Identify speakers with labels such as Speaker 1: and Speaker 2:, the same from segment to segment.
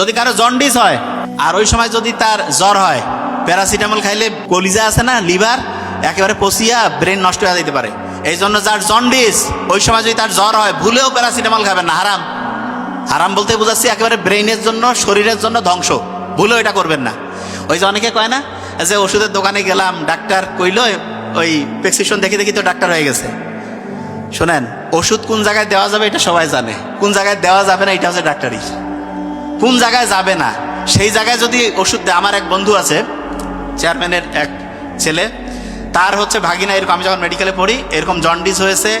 Speaker 1: যদি কারও জন্ডিস হয়, আর ওই সময় যদি তার জ্বর হয়, প্যারাসিটামল খাইলে কলিজা আছে না, লিভার, একেবারে পচিয়া ব্রেন নষ্ট হয়ে যেতে পারে। এই জন্য যার জন্ডিস, ওই সময় যদি তার জ্বর হয়, ভুলেও প্যারাসিটামল খাবেন না, হারাম। হারাম বলতে বোঝাচ্ছি একেবারে ব্রেইনের জন্য, শরীরের জন্য ধ্বংস। ভুলেও এটা করবেন না। ওই যে অনেকে কয় না, যে ওষুধের দোকানে গেলাম, ডাক্তার কইল, ওই প্রেসক্রিপশন দেখে দেখি তো ডাক্তার হয়ে গেছে। শোনেন, ওষুধ কোন জায়গায় দেওয়া যাবে এটা সবাই জানে। কোন জায়গায় দেওয়া যাবে না, এটা হচ্ছে ডাক্তারই কোন জায়গায় যাবে না? সেই জায়গায় যদি ওষুধ দেয়, আমার এক বন্ধু আছে চেয়ারম্যানের এক ছেলে, তার হচ্ছে ভাগিনা, এরকম আমি যখন মেডিকেলে পড়ি, এরকম জন্ডিস হয়েছে,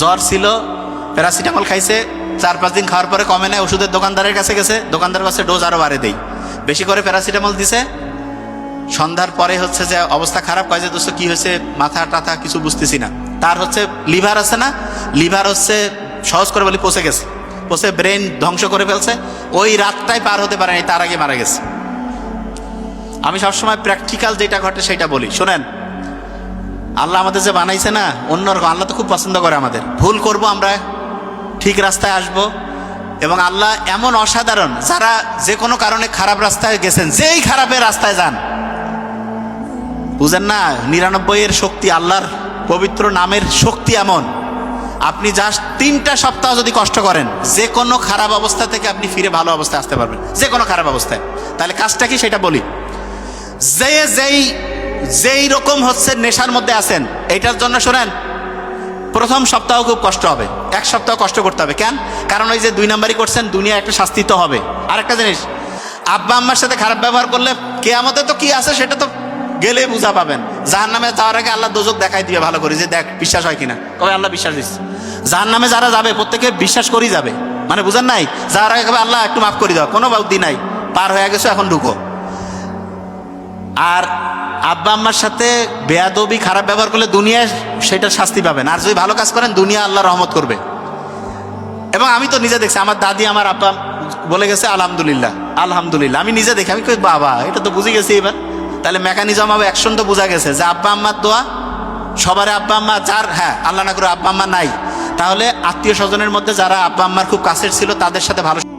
Speaker 1: জ্বর ছিল প্যারাসিটামল খাইছে, চার পাঁচ দিন খাওয়ার পরে কমে নেয়, ওষুধের দোকানদারের কাছে গেছে, দোকানদারের কাছে ডোজ আরও বাড়ে দেই বেশি করে প্যারাসিটামল দিছে, সন্ধ্যার পরে হচ্ছে যে অবস্থা খারাপ, কয় যে, দোস্ত, কি হয়েছে? মাথা টাথা কিছু বুঝতেছি না। তার হচ্ছে লিভার আছে না লিভার হচ্ছে সহজ করে বলি পচে গেছে। পচে ব্রেন ধ্বংস করে ফেলছে। ওই রাতটাই পার হতে পারেনি, তার আগে মারা গেছে। আমি সবসময় প্র্যাকটিক্যাল যেটা ঘটে সেটা বলি। শোনেন, আল্লাহ আমাদের যে বানাইছে না, অন্যরকম। আল্লাহ তো খুব পছন্দ করে আমাদের। ভুল করব আমরা, ঠিক রাস্তায় আসব। এবং আল্লাহ এমন অসাধারণ, যারা যে কোনো কারণে খারাপ রাস্তায় গেছেন, যেই খারাপের রাস্তায় যান। বুঝেন না নিরানব্বই এর শক্তি আল্লাহর পবিত্র নামের শক্তি এমন। আপনি জাস্ট তিনটা সপ্তাহ যদি কষ্ট করেন যে কোনো খারাপ অবস্থা থেকে আপনি ফিরে ভালো অবস্থায় আসতে পারবেন যে কোনো খারাপ অবস্থায়। তাহলে কাজটা কি সেটা বলি। যে যেই যেই রকম হচ্ছে নেশার মধ্যে আছেন এইটার জন্য শোনেন, প্রথম সপ্তাহ খুব কষ্ট হবে, এক সপ্তাহ কষ্ট করতে হবে। কেন? কারণ ওই যে দুই নাম্বারই করছেন দুনিয়া একটা শাস্তি তো হবে। আর একটা জিনিস, আব্বা আম্মার সাথে খারাপ ব্যবহার করলে কে আমাদের তো কি আছে সেটা তো গেলে বুঝা পাবেন। জাহান নামে যাওয়ার আগে আল্লাহ দোজক দেখাই দিয়ে ভালো করে, যে দেখ, বিশ্বাস হয় কিনা। কবে আল্লাহ বিশ্বাস দিচ্ছে? জাহান নামে যারা যাবে, প্রত্যেকে বিশ্বাস করি যাবে। মানে বুঝেন নাই? যারা আগে আল্লাহ একটু মাফ করে দাও। কোনো বুদ্ধি নাই। পার হয়ে গেছো, এখন ঢুকো। আর আব্বা আম্মার সাথে বেয়াদবি, খারাপ ব্যবহার করলে দুনিয়ায় সেটার শাস্তি পাবেন। আর যদি ভালো কাজ করেন, দুনিয়া আল্লাহ রহমত করবে। এবং আমি তো নিজে দেখছি, আমার দাদি, আমার আব্বা বলে গেছে, আলহামদুলিল্লাহ আলহামদুলিল্লাহ। আমি নিজে দেখি, আমি কই, বাবা, এটা তো বুঝে গেছি এবার। তাহলে মেকানিজম আবার অ্যাকশন তো বোঝা গেছে যে আব্বা আম্মার দোয়া, সবার আব্বা আম্মা, যার হ্যাঁ আল্লাহ না করে আব্বা আম্মা নাই। তাহলে আত্মীয় স্বজনের মধ্যে যারা আব্বা আম্মার খুব কাছের ছিল তাদের সাথে ভালো